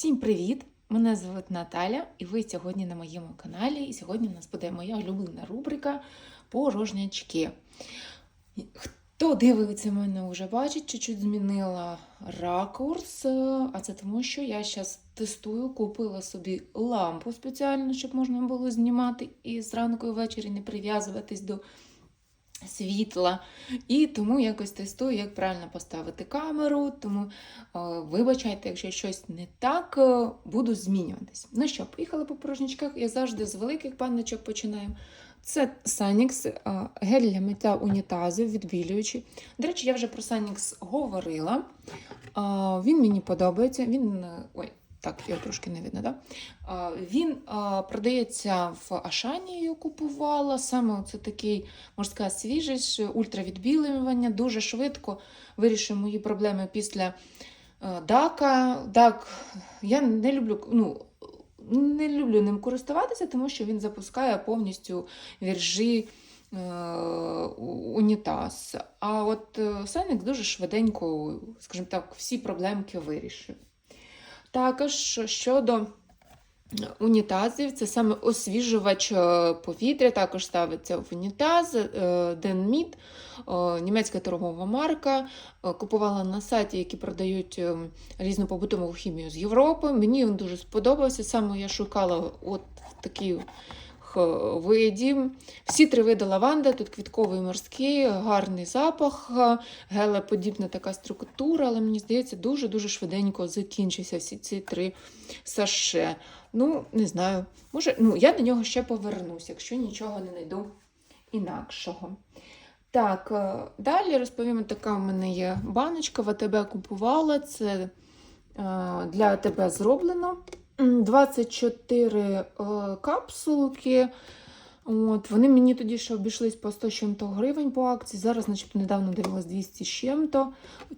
Всім привіт! Мене звати Наталя, і ви сьогодні на моєму каналі. І сьогодні у нас буде моя улюблена рубрика Порожнячки. Хто дивиться мене вже бачить, чуть-чуть змінила ракурс, е, а це тому, що я зараз тестую, купила собі лампу спеціально, щоб можна було знімати і зранку і ввечері не прив'язуватись до світла. І тому якось тестую, як правильно поставити камеру. Тому е, вибачайте, якщо щось не так, е, буду змінюватись. Ну що, поїхали по порожнячках. Я завжди з великих баночок починаємо. Це Sanix, е, гель для миття унітазів, відбілюючий. До речі, я вже про Sanix говорила. Він мені подобається. Він. Ой, так, його трошки не видно, да? Він продається в Ашані, я купувала. Саме це такий, сказати, свіжий, ультравідбілювання, дуже швидко вирішив мої проблеми після дака. Дак я не люблю, ну, не люблю ним користуватися, тому що він запускає повністю віржі. е, Унітаз. А от е, Сенік дуже швиденько, скажімо так, всі проблемки вирішив. Також щодо унітазів, це саме освіжувач е, повітря, також ставиться в унітаз е, Денміт, е, німецька торгова марка. Купувала на сайті, які продають різну побутову хімію з Європи. Мені він дуже сподобався. Саме я шукала от в такій виді. Всі три види лаванди, тут квітковий морський, гарний запах, е, гелеподібна така структура, але мені здається, дуже-дуже швиденько закінчився всі ці три саше. Ну, не знаю, може, ну, я до нього ще повернусь, якщо нічого не знайду інакшого. Так, е, далі розповім, така в мене є баночка, в АТБ купувала. Це е, для АТБ зроблено. М, 24 е, капсулки. От, вони мені тоді ще обійшлись по 100 чим-то гривень по акції. Зараз, начебто, недавно дивилась 200 з чим-то.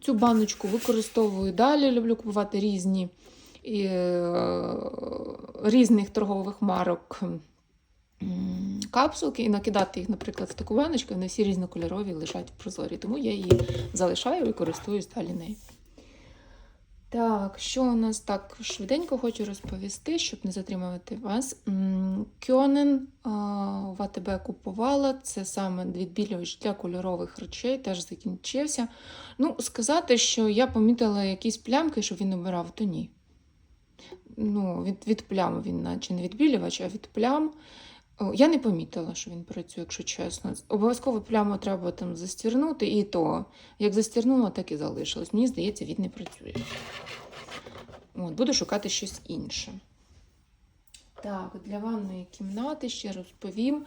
Цю баночку використовую далі. Люблю купувати різні і, е, різних торгових марок капсулки і накидати їх, наприклад, в таку баночку, вони всі різнокольорові лежать в прозорі. Тому я її залишаю і користуюсь далі нею. Так, що у нас так швиденько хочу розповісти, щоб не затримувати вас. Кьонен в АТБ купувала. Це саме відбілювач для кольорових речей, теж закінчився. Ну, сказати, що я помітила якісь плямки, що він обирав, то ні. Ну, від, від плям він, наче не відбілювач, а від плям. Я не помітила, що він працює, якщо чесно. Обов'язково пляму треба там застірнути, і то, як застірнула, так і залишилось. Мені здається, він не працює. От, буду шукати щось інше. Так, для ванної кімнати ще розповім.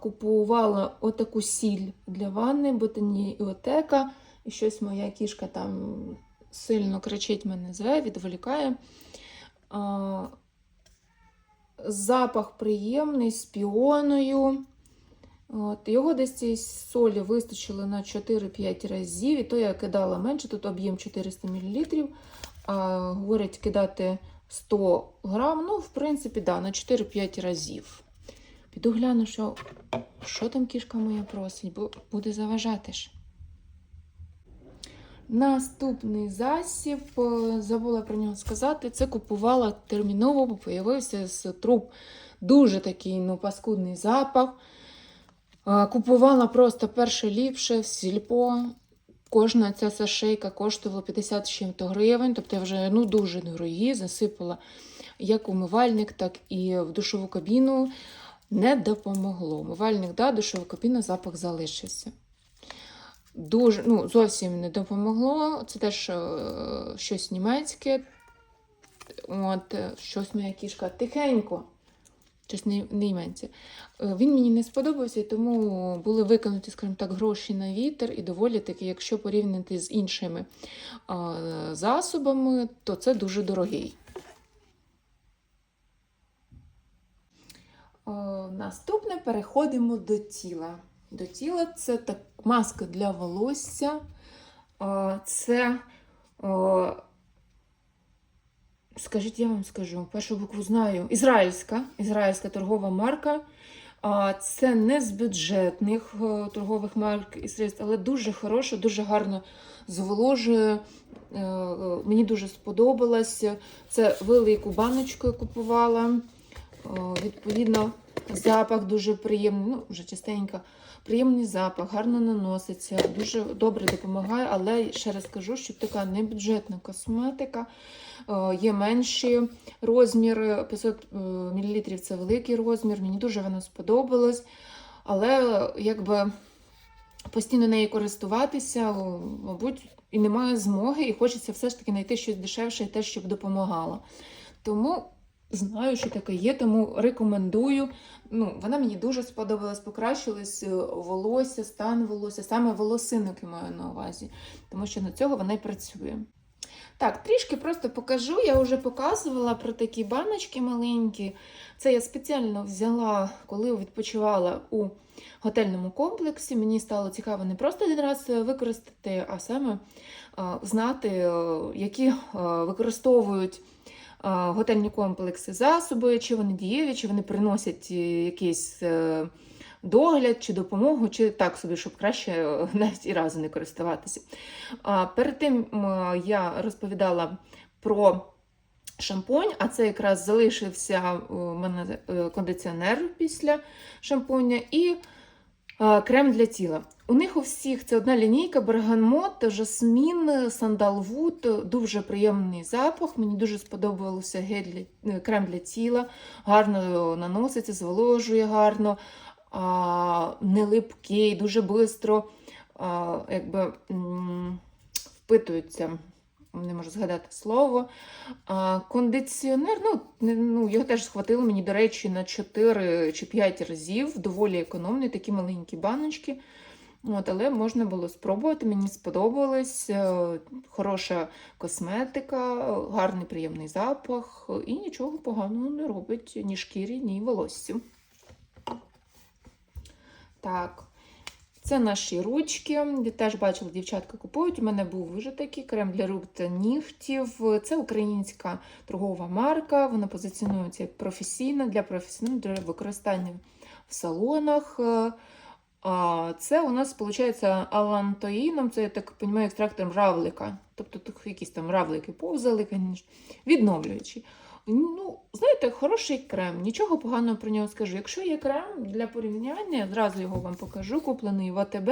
Купувала отаку сіль для ванни, ботаніотека. І щось моя кішка там сильно кричить, мене зве, відволікає. Запах приємний з піоною. От, його десь цієї солі вистачило на 4-5 разів, і то я кидала менше, тут об'єм 400 мл. А, говорять, кидати 100 грам. Ну, в принципі, да, на 4-5 разів. Піду гляну, що, що там кішка моя просить, бо буде заважати ж. Наступний засіб, е, забула про нього сказати, це купувала терміново, бо появився з труб дуже такий ну, паскудний запах. Е, Купувала просто перше ліпше в сільпо. Кожна ця сашейка коштувала 50 з чим-то гривень, тобто я вже ну, дуже дорогі, засипала як умивальник, так і в душову кабіну. Не допомогло. Умивальник, да, душова кабіна, запах залишився. Дуже, ну, зовсім не допомогло. Це теж е, щось німецьке. От, е, щось моя кішка тихенько. Щось не, не. Е, Він мені не сподобався, тому були викинуті, скажімо так, гроші на вітер, і доволі таки, якщо порівняти з іншими е, засобами, то це дуже дорогий. Е, Наступне переходимо до тіла. До тіла це так, маска для волосся. Це, скажіть, я вам скажу, першу букву знаю. Ізраїльська, ізраїльська торгова марка. Це не з бюджетних е, торгових марк і средств, але дуже хороше, дуже гарно зволожує. Е, Мені дуже сподобалось. Це велику баночку я купувала. Е, Відповідно, запах дуже приємний, ну, вже частенько. Приємний запах, гарно наноситься, дуже добре допомагає, але ще раз кажу, що така небюджетна косметика. Е, Є менші розміри, 500 мл це великий розмір, мені дуже вона сподобалась. Але е, якби постійно нею користуватися, мабуть, і немає змоги, і хочеться все ж таки знайти щось дешевше і те, щоб допомагало. Тому знаю, що таке є, тому рекомендую. Ну, вона мені дуже сподобалась, покращилось е, волосся, стан волосся, саме волосинок маю на увазі, тому що на цього вона й працює. Так, трішки просто покажу. Я вже показувала про такі баночки маленькі. Це я спеціально взяла, коли відпочивала у готельному комплексі. Мені стало цікаво не просто один раз використати, а саме знати, е, які е, використовують е, готельні комплекси засоби, чи вони дієві, чи вони приносять е, якийсь е, догляд чи допомогу, чи так собі, щоб краще е, навіть і разу не користуватися. Перед тим я розповідала про шампунь, а це якраз залишився у мене е, кондиціонер після шампуня і крем для тіла. У них у всіх це одна лінійка бергамот, жасмін, сандалвуд, дуже приємний запах. Мені дуже сподобався гель е, крем для тіла, гарно наноситься, зволожує гарно, а, не липкий, дуже швидко впитується. Не можу згадати слово. А, кондиціонер, ну, ну, його теж схватило мені, до речі, на 4 чи 5 разів. Доволі економний, такі маленькі баночки. От, але можна було спробувати, мені сподобалось. е, Хороша косметика, гарний приємний запах і нічого поганого не робить ні шкірі, ні волоссю. Так. Це наші ручки. Я теж бачила, дівчатка купують. У мене був вже такий крем для рук та нігтів. Це українська торгова марка. Вона позиціонується як професійна для професійного для використання в салонах. Е, А це у нас виходить алантоїном, це я так розумію, екстрактором равлика. Тобто тут якісь там равлики повзали, відновлюючі. Ну, знаєте, хороший крем, нічого поганого про нього скажу. Якщо є крем для порівняння, я зразу його вам покажу, куплений в АТБ.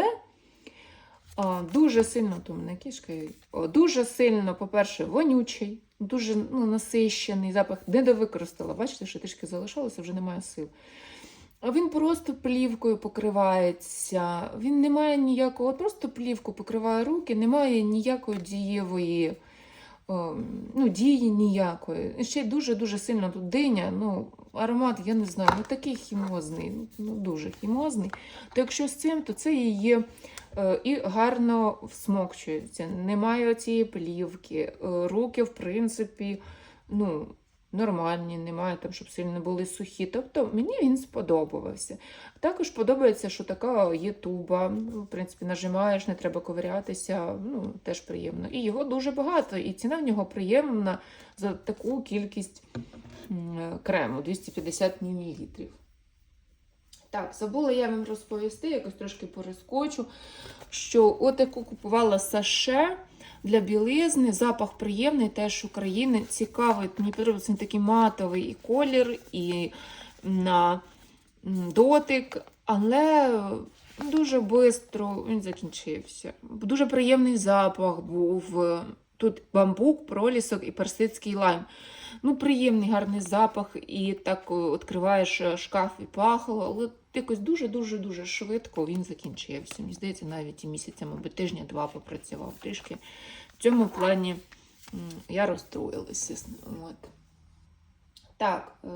Дуже сильно, то мене кішка, дуже сильно, по-перше, вонючий, дуже ну, насищений запах, не довикористала. Бачите, що трішки залишалося, вже немає сил. Він просто плівкою покривається. Він не має ніякого, просто плівку покриває руки, немає ніякої дієвої ну, дії ніякої. Ще дуже-дуже сильно тут диня. Ну, аромат, я не знаю, ну такий хімозний, ну, дуже хімозний. То якщо з цим, то це її е, і гарно всмокчується. Немає цієї плівки. Е, руки, в принципі, ну, нормальні, немає там, щоб сильно були сухі. Тобто мені він сподобався. Також подобається, що така є туба. Ну, В принципі, нажимаєш, не треба ковирятися, ну, теж приємно. І його дуже багато, і ціна в нього приємна за таку кількість крему 250 мл. Так, забула я вам розповісти, якось трошки перескочу, що отаку купувала саше для білизни. Запах приємний, теж України. Цікавий, мені подобається такий матовий і колір, і на дотик, але дуже швидко він закінчився. Дуже приємний запах був. Тут бамбук, пролісок і персидський лайм. Ну, приємний, гарний запах, і так відкриваєш е, шкаф і пахло, але якось дуже-дуже-дуже швидко він закінчився. Мені здається, навіть і місяця, мабуть, тижня-два попрацював трішки. В цьому плані я розстроїлася. От. Так, е,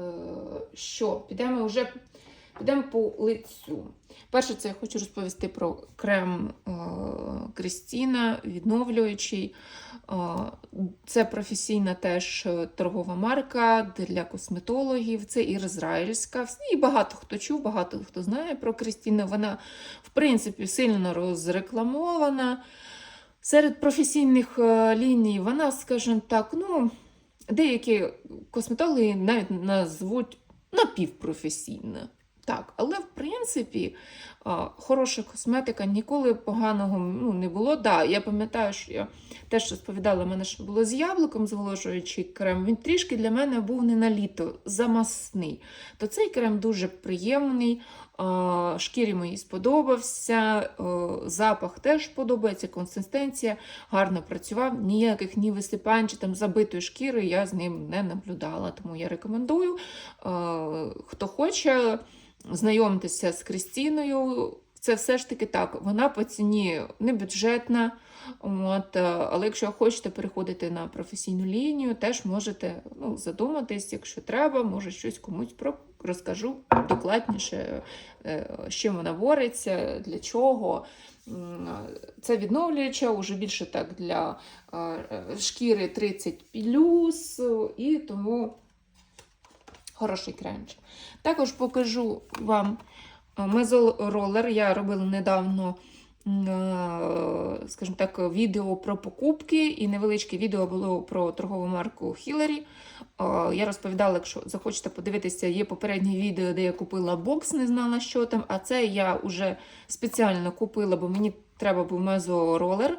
що, підемо вже підемо по лицю. Перше, це я хочу розповісти про крем е, Крістіна, відновлюючий. Е, Це професійна теж е, торгова марка для косметологів. Це ізраїльська. І багато хто чув, багато хто знає про Крістіну. Вона, в принципі, сильно розрекламована. Серед професійних ліній вона, скажімо так, ну, деякі косметологи навіть назвуть напівпрофесійна. Так, але в принципі хороша косметика ніколи поганого ну, не було. Да, я пам'ятаю, що я теж розповідала, мене ж було з яблуком зволожуючий крем. Він трішки для мене був не на літо, замасний. То цей крем дуже приємний, шкірі моїй сподобався, запах теж подобається, консистенція гарно працював. Ніяких ні висипань чи там забитої шкіри я з ним не наблюдала. Тому я рекомендую. Хто хоче знайомтеся з Крістіною. Це все ж таки так, вона по ціні не бюджетна. От, е, але якщо хочете переходити на професійну лінію, теж можете ну, задуматись, якщо треба, може щось комусь розкажу докладніше, е, з чим вона бореться, для чого. Це відновлююча, уже більше так для е, шкіри 30 і тому хороший кремчик. Також покажу вам мезол ролер. Я робила недавно, е, скажімо так, відео про покупки, і невеличке відео було про торгову марку Хіларі. Я розповідала, якщо захочете подивитися, є попереднє відео, де я купила бокс, не знала, що там. А це я вже спеціально купила, бо мені треба був мезоролер.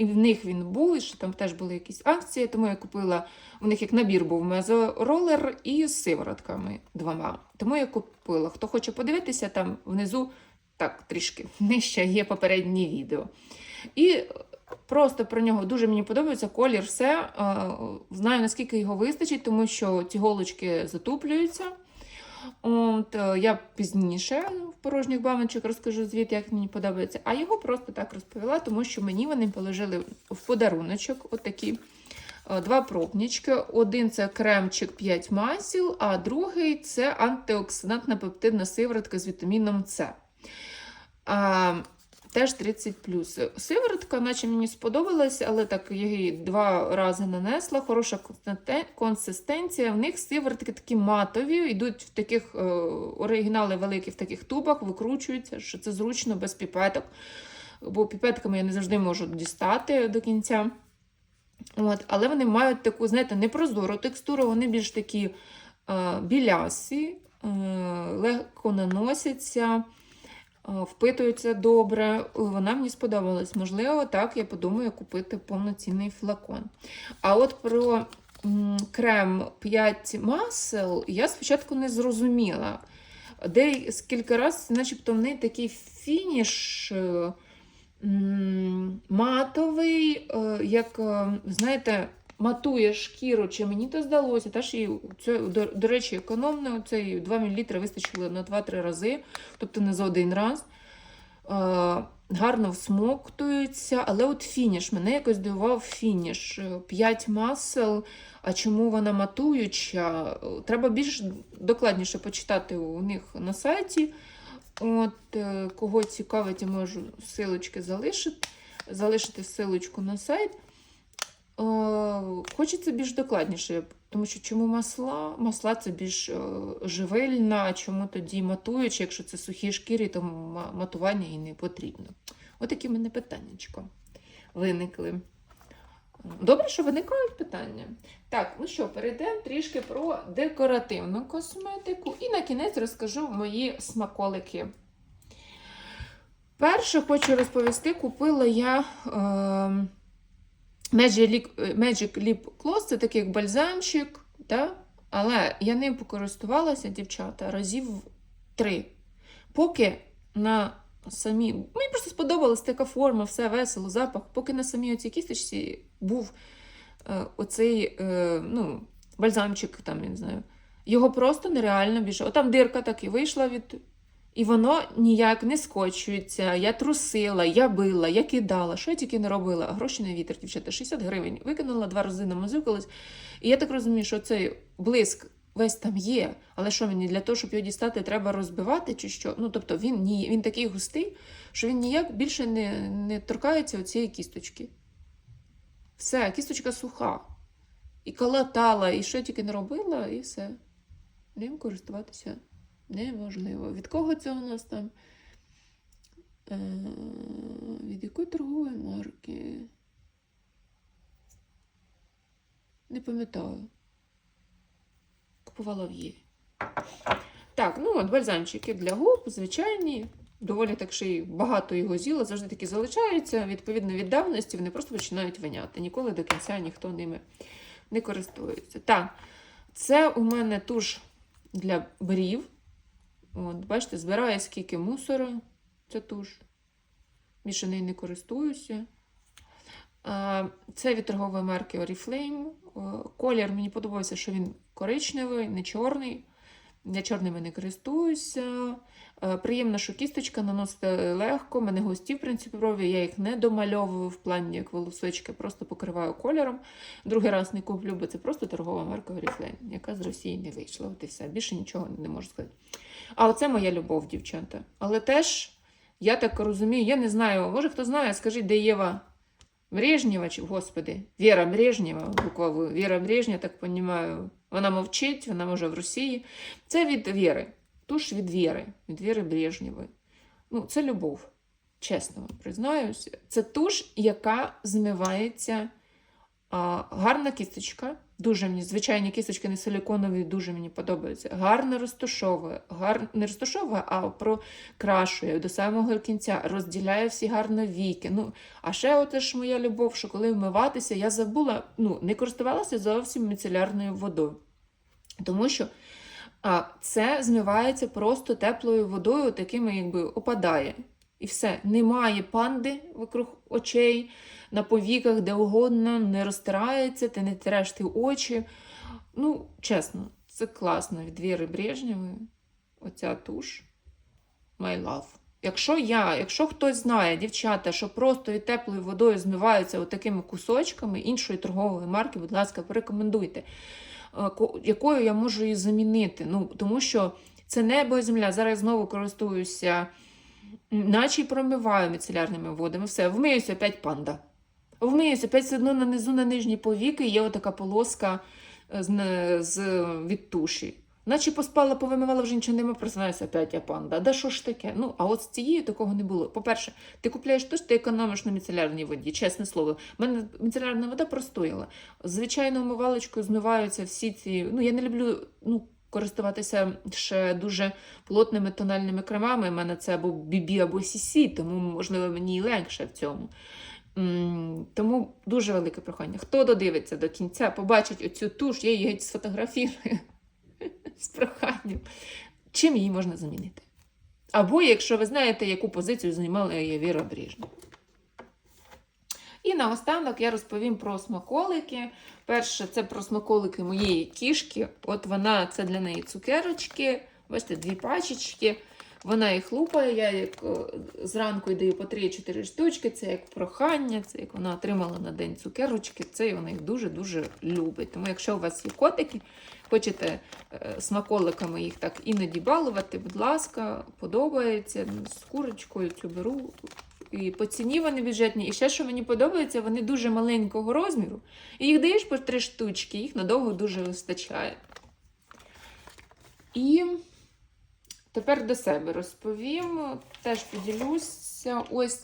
І в них він був, і що там теж були якісь акції, тому я купила у них як набір був мезоролер і з сиворотками двома. Тому я купила. Хто хоче подивитися, там внизу так трішки нижче є попереднє відео. І просто про нього дуже мені подобається колір, все. Е, Знаю, наскільки його вистачить, тому що ці голочки затуплюються. От, е, я пізніше в порожніх баночок розкажу звідти, як мені подобається. А його просто так розповіла, тому що мені вони положили в подаруночок отакі е, два пробнички. Один це кремчик 5 масел, а другий це антиоксидантна пептидна сиворотка з вітаміном С. Теж 30 Сиворотка, наче мені сподобалась, але так її два рази нанесла. Хороша консистенція. В них сиворотки такі матові, йдуть в таких е, оригінали великі в таких тубах, викручуються, що це зручно без піпеток. Бо піпетками я не завжди можу дістати до кінця. От, але вони мають таку, знаєте, непрозору текстуру, вони більш такі е, білясі, е, легко наносяться. Е, Впитуються добре, вона мені сподобалась. Можливо, так я подумаю купити повноцінний флакон. А от про крем 5 масел я спочатку не зрозуміла. Де скільки разів, начебто, в неї такий фініш е, матовий, е, як, е, знаєте, матує шкіру, чи мені то здалося. Теж і це, до, до речі, економно, цей 2 мл вистачило на 2-3 рази, тобто не за один раз. Е, Гарно всмоктуються, але от фініш, мене якось дивував фініш. 5 масел, а чому вона матуюча? Треба більш докладніше почитати у них на сайті. От, е, Кого цікавить, я можу силочки залишити, залишити силочку на сайт. Е, Хочеться більш докладніше, тому що чому масла? Масла це більш е, живильна, а чому тоді матуючи, якщо це сухі шкірі, то матування і не потрібно. Отакі в мене питаннячко виникли. Добре, що виникають питання. Так, ну що, перейдемо трішки про декоративну косметику і на кінець розкажу мої смаколики. Перше хочу розповісти, купила я е, Magic Lip- Magic Gloss, це такий бальзамчик, да? але я ним покористувалася, дівчата, разів три. Поки на самі. Мені просто сподобалась така форма, все весело, запах. Поки на самій оцій кісточці був е, оцей е, ну, бальзамчик, там, я не знаю. Його просто нереально більше. Отам дирка так і вийшла від. І воно ніяк не скочується. Я трусила, я била, я кидала, що я тільки не робила. Гроші на вітер, дівчата, 60 гривень. Викинула два рази намазюкалась. І я так розумію, що цей блиск весь там є. Але що мені для того, щоб його дістати, треба розбивати чи що? Ну, тобто він, ні, він такий густий, що він ніяк більше не, не торкається оцієї кісточки. Все, кісточка суха. І калатала, і що тільки не робила, і все. Ним користуватися неможливо. Від кого це у нас там? Е, від якої торгової марки? Не пам'ятаю. Купувала в Єві. Так, ну от бальзамчики для губ, звичайні. Доволі так ще й багато його зіла, завжди таки залишаються. Відповідно від давності вони просто починають виняти. Ніколи до кінця ніхто ними не користується. Так, це у мене туш для брів. От, бачите, збирає скільки мусору. Це туш. Більше нею не користуюся. Це від торгової марки Oriflame. Колір мені подобається, що він коричневий, не чорний. Я чорними не користуюся. Е, Приємна, що кісточка наносити легко. У мене густі, в принципі, брові. Я їх не домальовую в плані як волосочки, просто покриваю кольором. Другий раз не куплю, бо це просто торгова марка Oriflame, яка з Росії не вийшла. От і все. Більше нічого не можу сказати. А оце моя любов, дівчата. Але теж, я так розумію, я не знаю, може хто знає, скажіть, де Єва Брежнєва, чи, господи, Віра Брежнєва, буквою Віра Брежнєва, так розумію, вона мовчить, вона може в Росії. Це від Віри. Туш від Віри, від Віри Брежнєвої. Ну, це любов, чесно вам признаюся. Це туш, яка змивається. А, гарна кісточка. Дуже мені, звичайні кісточки не силіконові, дуже мені подобаються. Гарно розташовує, гар... не розташовує, а прокрашує до самого кінця, розділяє всі гарно віки. Ну, а ще оте ж моя любов, що коли вмиватися, я забула, ну, не користувалася зовсім міцелярною водою. Тому що а, це змивається просто теплою водою, такими якби опадає. І все. Немає панди вокруг очей, на повіках, де угодно, не розтирається, ти не треш ти очі. Ну, чесно, це класно від Віри Брежнєвої. Оця туш. My love. Якщо я, якщо хтось знає, дівчата, що просто від теплою водою змиваються такими кусочками іншої торгової марки, будь ласка, порекомендуйте, Е, якою я можу її замінити. Ну, тому що це небо і земля. Зараз я знову користуюся, наче й промиваю міцелярними водами. Все, вмиюся опять панда. Вмиюся, опять все одно нанизу на нижні повіки є отака полоска е, з, з від туші. Наче поспала, повимивала, вже нічого нема, просинаюся опять я панда. Да що ж таке? Ну, а от з цією такого не було. По-перше, ти купляєш туш, ти економиш на міцелярній воді, чесне слово. У мене міцелярна вода простояла. Звичайно, умивалочкою змиваються всі ці. Ну, я не люблю ну, користуватися ще дуже плотними тональними кремами. У мене це або бібі, або сісі, тому, можливо, мені і легше в цьому. Тому дуже велике прохання. Хто додивиться до кінця, побачить оцю туш, я її сфотографірую з проханням. Чим її можна замінити? Або, якщо ви знаєте, яку позицію займала я Віра Бріжна. І наостанок я розповім про смаколики. Перше, це про смаколики моєї кішки. От вона, це для неї цукерочки. Бачите, дві пачечки. Вона їх лупає, я як зранку даю по 3-4 штучки. Це як прохання, це як вона отримала на день цукерочки. Це і вона їх дуже-дуже любить. Тому, якщо у вас є котики, хочете е, смаколиками їх так іноді балувати, будь ласка, подобається. З курочкою цю беру. І по ціні вони бюджетні. І ще, що мені подобається, вони дуже маленького розміру. І їх даєш по три штучки, їх надовго дуже вистачає. І тепер до себе розповім. Теж поділюся. Ось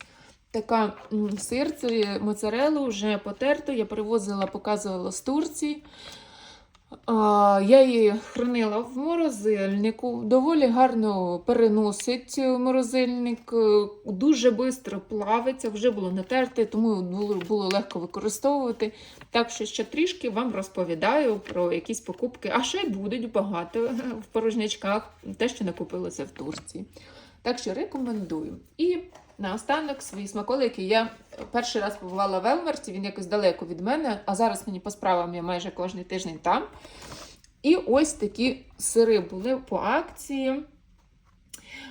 така сир, це моцарелу вже потерто. Я привозила, показувала з Турції. Я її хранила в морозильнику. Доволі гарно переносить морозильник, е, дуже швидко плавиться, вже було натерте, тому було, легко використовувати. Так що ще трішки вам розповідаю про якісь покупки, а ще й будуть багато в порожнячках, те, що накупилося в Турції. Так що рекомендую. І наостанок свої смаколики. Я перший раз побувала в Елмерті, він якось далеко від мене, а зараз мені по справам я майже кожен тиждень там. І ось такі сири були по акції.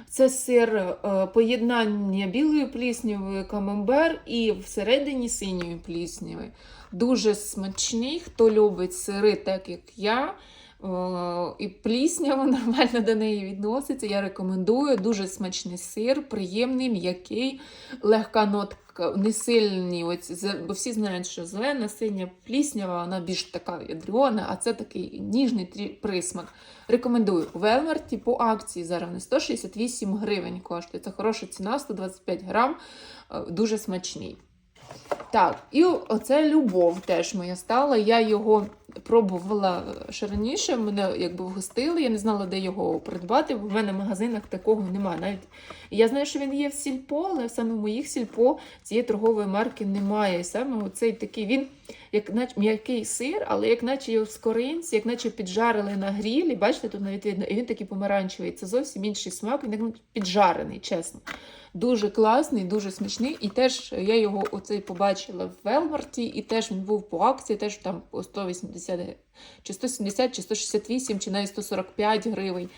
Це сир е, поєднання білої пліснявої камембер і всередині синьої плісняви. Дуже смачний, хто любить сири, так як я. О, і пліснява нормально до неї відноситься. Я рекомендую. Дуже смачний сир, приємний, м'який, легка нотка, не сильні. Ось, бо всі знають, що зелена, синя пліснява, вона більш така ядрена, а це такий ніжний присмак. Рекомендую. В Елмарті по акції зараз вони 168 гривень коштує. Це хороша ціна, 125 грам, е, дуже смачний. Так, і оце любов теж моя стала. Я його пробувала ще раніше, мене якби вгостили, я не знала, де його придбати, бо в мене в магазинах такого немає. Навіть я знаю, що він є в сільпо, але саме в моїх сільпо цієї торгової марки немає. Саме оцей такий він, як м'який сир, але як наче його з коринці, як наче піджарили на грілі. Бачите, тут навіть видно, і він такий помаранчевий. Це зовсім інший смак, він як піджарений, чесно. Дуже класний, дуже смачний. І теж я його оцей побачила в Велмарті, і теж він був по акції, теж там 180 чи 170, чи 168, чи навіть 145 гривень.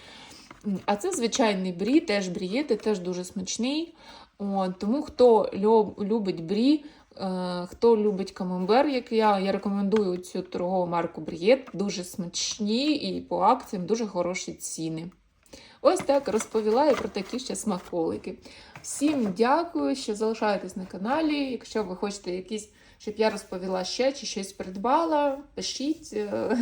А це звичайний брі, теж брієти, теж дуже смачний. От, тому хто любить брі, хто любить камамбер, як я, я рекомендую цю торгову марку Брієт. Дуже смачні і по акціям дуже хороші ціни. Ось так розповіла я про такі ще смаколики. Всім дякую, що залишаєтесь на каналі. Якщо ви хочете якісь, щоб я розповіла ще чи щось придбала, пишіть, е,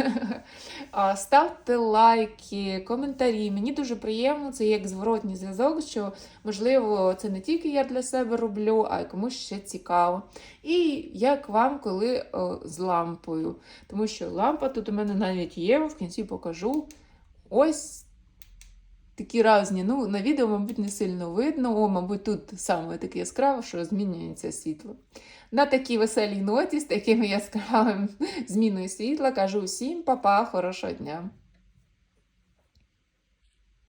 ставте лайки, коментарі. Мені дуже приємно, це як зворотній зв'язок, що можливо це не тільки я для себе роблю, а й комусь ще цікаво. І як вам, коли о, з лампою. Тому що лампа тут у мене навіть є, в кінці покажу. Ось такі різні. Ну, на відео, мабуть, не сильно видно. О, мабуть, тут саме таке яскраво, що змінюється світло. На такій веселій ноті, з такими яскравим зміною світла, кажу всім па-па, хорошого дня!